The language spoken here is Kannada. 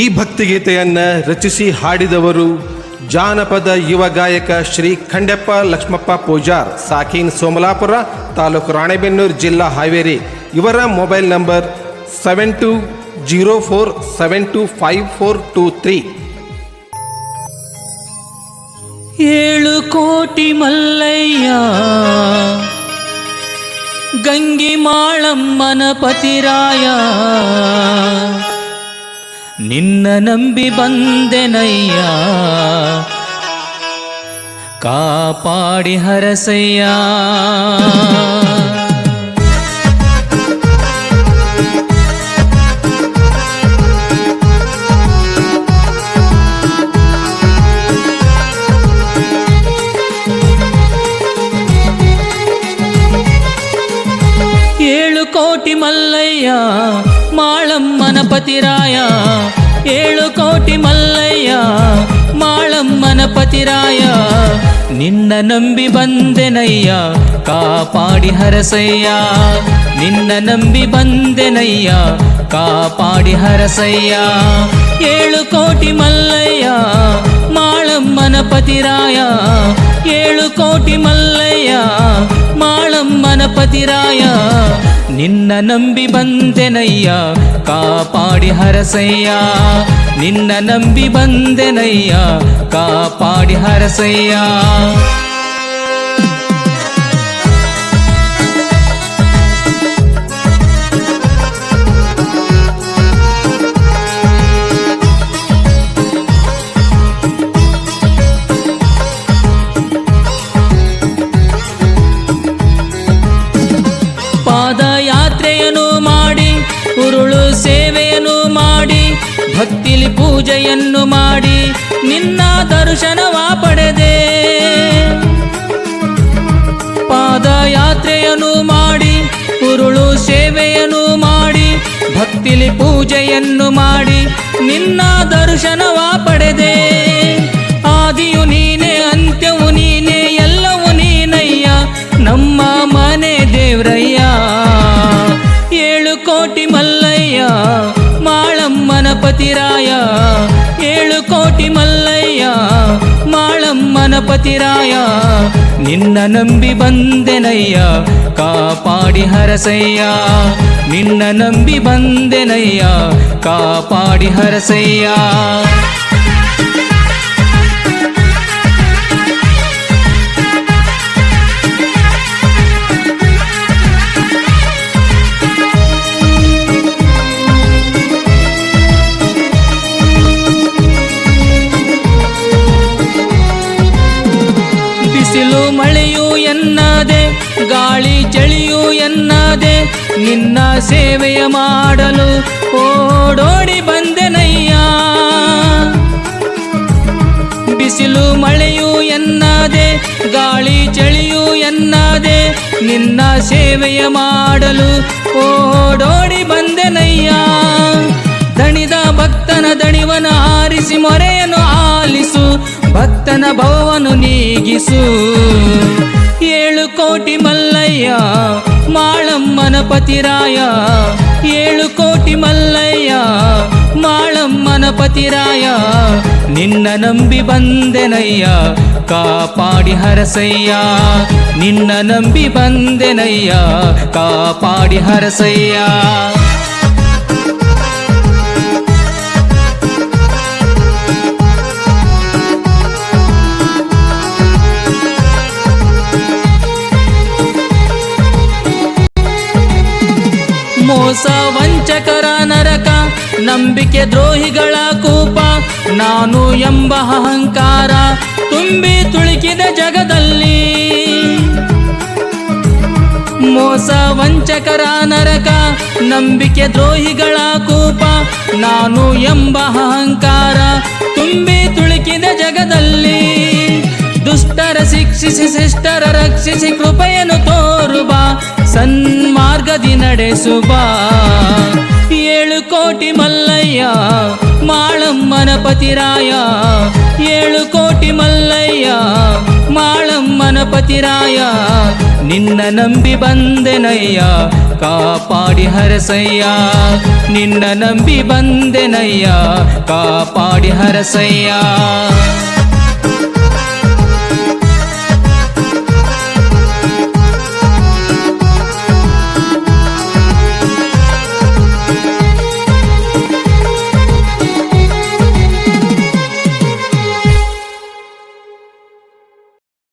ಈ ಭಕ್ತಿಗೀತೆಯನ್ನು ರಚಿಸಿ ಹಾಡಿದವರು ಜಾನಪದ ಯುವ ಗಾಯಕ ಶ್ರೀ ಖಂಡೆಪ್ಪ ಲಕ್ಷ್ಮಪ್ಪ ಪೂಜಾರ್, ಸಾಕೀನ್ ಸೋಮಲಾಪುರ, ತಾಲೂಕು ರಾಣೆಬೆನ್ನೂರು ಜಿಲ್ಲಾ ಹಾವೇರಿ. ಇವರ mobile number seven two zero four seven two five four two three. Yelu Koti Mallayya, Gangi ಮಾಳಮ್ಮನ ಪತಿರಾಯ ನಿನ್ನ ನಂಬಿ ಬಂದೆನಯ್ಯ. ಕಾಪಾಡಿ ಹರಸಯ್ಯ. ಪತಿರಾಯ ಏಳು ಕೋಟಿ ಮಲ್ಲಯ್ಯ, ಮಾಳಮ್ಮನ ಪತಿರಾಯ, ನಿನ್ನ ನಂಬಿ ಬಂದೆನಯ್ಯ, ಕಾಪಾಡಿ ಹರಸಯ್ಯ. ನಿನ್ನ ನಂಬಿ ಬಂದೆನಯ್ಯ, ಕಾಪಾಡಿ ಹರಸಯ್ಯ. ಏಳು ಕೋಟಿ ಮಲ್ಲಯ್ಯ, ಮಾಳಮ್ಮನ ಪತಿರಾಯ, ಏಳು ಕೋಟಿ ಮಲ್ಲಯ್ಯ, ಮಾಳಮ್ಮನ ಪತಿರಾಯ. ನಿನ್ನ ನಂಬಿ ಬಂದೆನಯ್ಯ ಕಾಪಾಡಿ ಹರಸಯ್ಯ ನಿನ್ನ ನಂಬಿ ಬಂದೆನಯ್ಯ ಕಾಪಾಡಿ ಹರಸಯ್ಯ ಭಕ್ತಿಲಿ ಪೂಜೆಯನ್ನು ಮಾಡಿ ನಿನ್ನ ದರ್ಶನವ ಪಡೆದೆ. ಪಾದಯಾತ್ರೆಯನ್ನು ಮಾಡಿ, ಉರುಳು ಸೇವೆಯನ್ನು ಮಾಡಿ, ಭಕ್ತಿಲಿ ಪೂಜೆಯನ್ನು ಮಾಡಿ ನಿನ್ನ ದರ್ಶನವ ಪಡೆದೆ. ಮಾಳಮ್ಮನ ಪತಿರಾಯ ಏಳು ಕೋಟಿ ಮಲ್ಲಯ್ಯ ಮಾಳಮ್ಮನ ಪತಿರಾಯ ನಿನ್ನ ನಂಬಿ ಬಂದೆನಯ್ಯ ಕಾಪಾಡಿ ಹರಸಯ್ಯ ನಿನ್ನ ನಂಬಿ ಬಂದೆನಯ್ಯ ಮಳೆಯು ಎನ್ನದೆ, ಗಾಳಿ ಚಳಿಯು ಎನ್ನದೆ, ನಿನ್ನ ಸೇವೆಯ ಮಾಡಲು ಓಡೋಡಿ ಬಂದೆನಯ್ಯ. ಬಿಸಿಲು ಮಳೆಯು ಎನ್ನದೆ, ಗಾಳಿ ಚಳಿಯು ಎನ್ನದೆ, ನಿನ್ನ ಸೇವೆಯ ಮಾಡಲು ಓಡೋಡಿ ಬಂದೆನಯ್ಯ. ದಣಿದ ಭಕ್ತನ ದಣಿವನ ಆರಿಸಿ ಮೊರೆಯನ್ನು ಆಲಿಸು ಭಕ್ತನ ಭವವನ್ನು ನೀಗಿಸು. ಏಳು ಕೋಟಿ ಮಲ್ಲಯ್ಯ, ಮಾಳಮ್ಮನ ಪತಿರಾಯ. ಏಳು ಕೋಟಿ ಮಲ್ಲಯ್ಯ, ಮಾಳಮ್ಮನ ಪತಿರಾಯ. ನಿನ್ನ ನಂಬಿ ಬಂದೆನಯ್ಯ, ಕಾಪಾಡಿ ಹರಸಯ್ಯ. ನಿನ್ನ ನಂಬಿ ಬಂದೆನಯ್ಯ, ಕಾಪಾಡಿ ಹರಸಯ್ಯ. ಮೋಸ ವಂಚಕರ ನರಕ, ನಂಬಿಕೆ ದ್ರೋಹಿಗಳ ಕೂಪ, ನಾನು ಎಂಬ ಅಹಂಕಾರ ತುಂಬಿ ತುಳುಕಿದ ಜಗದಲ್ಲಿ. ಮೋಸ ವಂಚಕರ ನರಕ, ನಂಬಿಕೆ ದ್ರೋಹಿಗಳ ಕೂಪ, ನಾನು ಎಂಬ ಅಹಂಕಾರ ತುಂಬಿ ತುಳುಕಿದ ಜಗದಲ್ಲಿ. ದುಷ್ಟರ ಶಿಕ್ಷಿಸಿ, ಶಿಷ್ಟರ ರಕ್ಷಿಸಿ ಕೃಪೆಯನ್ನು ನಡೆಸುವ. ಏಳು ಕೋಟಿ ಮಲ್ಲಯ್ಯ, ಮಾಳಮ್ಮನ ಪತಿರಾಯ. ಏಳು ಕೋಟಿ ಮಲ್ಲಯ್ಯ, ಮಾಳಮ್ಮನ ಪತಿರಾಯ. ನಿನ್ನ ನಂಬಿ ಬಂದೆನಯ್ಯ, ಕಾಪಾಡಿ ಹರಸಯ್ಯ. ನಿನ್ನ ನಂಬಿ ಬಂದೆನಯ್ಯ, ಕಾಪಾಡಿ ಹರಸಯ್ಯ.